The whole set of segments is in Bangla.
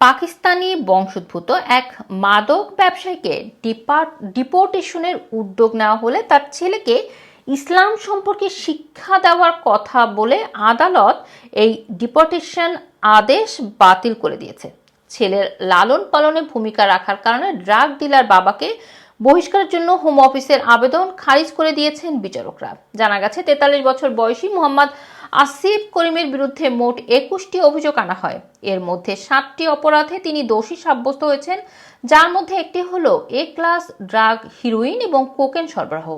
পাকিস্তানি বংশোদ্ভূত এক মাদক ব্যবসায়ীকে ডিপার্ট ডিপোর্টেশনের উদ্যোগ নেওয়া হলে তার ছেলেকে ইসলাম সম্পর্কে শিক্ষা দেওয়ার কথা বলে আদালত এই ডিপোর্টেশন আদেশ বাতিল করে দিয়েছে। ছেলের লালন পালনে ভূমিকা রাখার কারণে ড্রাগ ডিলার বাবাকে বহিষ্কারের জন্য হোম অফিসের আবেদন খারিজ করে দিয়েছেন বিচারকরা। জানা গেছে, তেতাল্লিশ বছর বয়সী মোহাম্মদ আসিফ করিমের বিরুদ্ধে মোট একুশটি অভিযোগ আনা হয়। এর মধ্যে সাতটি অপরাধে তিনি দোষী সাব্যস্ত হয়েছেন, যার মধ্যে একটি হল এ ক্লাস, ড্রাগ, হিরোইন এবং কোকেন সরবরাহ।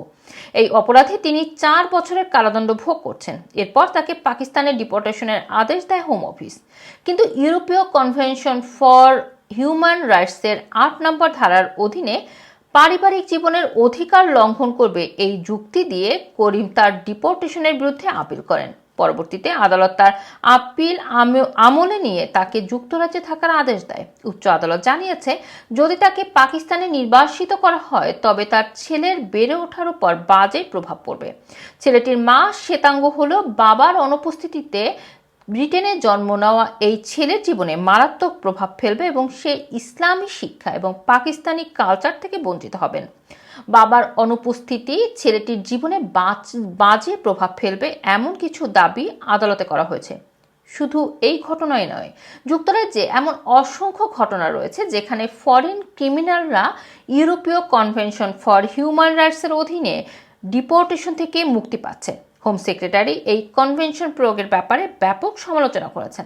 এই অপরাধে তিনি চার বছরের কারাদণ্ড ভোগ করছেন। এরপর তাকে পাকিস্তানের ডিপোর্টেশনের আদেশ দেয় হোম অফিস। কিন্তু ইউরোপীয় কনভেনশন ফর হিউম্যান রাইটসের আট নম্বর ধারার অধীনে পারিবারিক জীবনের অধিকার লঙ্ঘন করবে এই যুক্তি দিয়ে করিম তার ডিপোর্টেশনের বিরুদ্ধে আপিল করেন। পরবর্তীতে আদালত তার আপিল আমলে নিয়ে তাকে যুক্তরাজ্যে থাকার আদেশ দেয়। উচ্চ আদালত জানিয়েছে, যদি তাকে পাকিস্তানে নির্বাসিত করা হয়, তবে তার ছেলের বেড়ে ওঠার উপর বাজে প্রভাব পড়বে। ছেলেটির মা শ্বেতাঙ্গ হলেও বাবার অনুপস্থিতিতে ব্রিটেনে জন্ম নেওয়া এই ছেলের জীবনে মারাত্মক প্রভাব ফেলবে এবং সে ইসলামী শিক্ষা এবং পাকিস্তানি কালচার থেকে বঞ্চিত হবেন। বাবার অনুপস্থিতি ছেলেটির জীবনে বাজ- প্রভাব ফেলবে এমন কিছু দাবি আদালতে করা হয়েছে। শুধু এই ঘটনাই নয়, যুক্তরাজ্যে এমন অসংখ্য ঘটনা রয়েছে যেখানে ফরেন ক্রিমিনালরা ইউরোপীয় কনভেনশন ফর হিউম্যান রাইটসের অধীনে ডিপোর্টেশন থেকে মুক্তি পাচ্ছে। হোম সেক্রেটারি এই কনভেনশন প্রয়োগের ব্যাপারে ব্যাপক সমালোচনা করেছেন।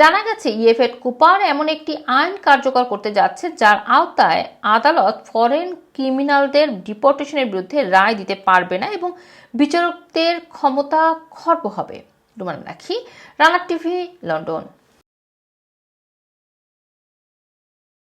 জানা গেছে ইএফএড কুপার এমন একটি আইন কার্যকর করতে যাচ্ছে, যার আওতায় আদালত ফরেন ক্রিমিনালদের ডিপোর্টেশনের বিরুদ্ধে রায় দিতে পারবে না এবং বিচারকদের ক্ষমতা খর্ব হবে। রুমান রাখি রানা টিভি, লন্ডন।